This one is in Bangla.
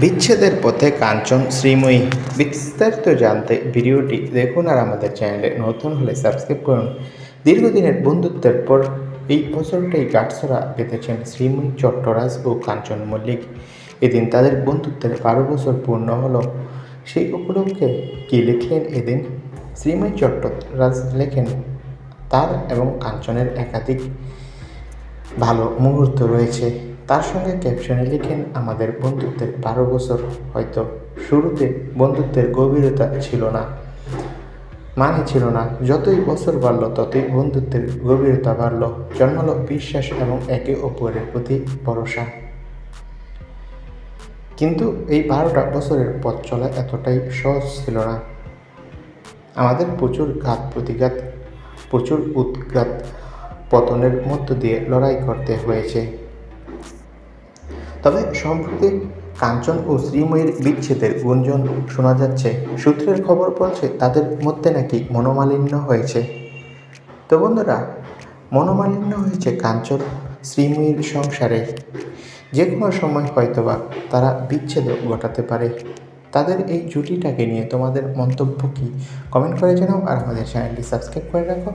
বিচ্ছেদের পথে কাঞ্চন শ্রীময়ী। বিস্তারিত জানতে ভিডিওটি দেখুন আর আমাদের চ্যানেলে নতুন হলে সাবস্ক্রাইব করুন। দীর্ঘদিনের বন্ধুত্বের পর এই বছরটাই গাঁটছড়া বেঁধেছেন শ্রীময়ী চট্টরাজ ও কাঞ্চন মল্লিক। এদিন তাদের বন্ধুত্বের বারো বছর পূর্ণ হলো। সেই উপলক্ষে কী লিখলেন এদিন? শ্রীময়ী চট্টরাজ লেখেন, তার এবং কাঞ্চনের একাধিক ভালো মুহূর্ত রয়েছে। তার সঙ্গে ক্যাপশনে লিখেন, আমাদের বন্ধুত্বের বারো বছর হয়তো শুরুতে বন্ধুত্বের গভীরতা ছিল না মানে ছিল না। যতই বছর বাড়ল, ততই বন্ধুত্বের গভীরতা বাড়ল। জন্মালো বিশ্বাস এবং একে অপরের প্রতি ভরসা। কিন্তু এই বারোটা বছরের পথ চলা এতটাই সহজ ছিল না। আমাদের প্রচুর ঘাত প্রতিঘাত, প্রচুর উৎঘাত পতনের মধ্য দিয়ে লড়াই করতে হয়েছে। তবে সম্প্রতি কাঞ্চন ও শ্রীময়ীর বিচ্ছেদের গুঞ্জন শোনা যাচ্ছে। সূত্রের খবর বলছে, তাদের মধ্যে নাকি মনোমালিন্য হয়েছে। তো বন্ধুরা, মনোমালিন্য হয়েছে কাঞ্চন, শ্রীময়ীর সংসারে। যে কোনো সময় হয়তোবা তারা বিচ্ছেদ ঘটাতে পারে। তাদের এই জুটিটাকে নিয়ে তোমাদের মন্তব্য কি? কমেন্ট করে জানাও আর আমাদের চ্যানেলটি সাবস্ক্রাইব করে রাখো।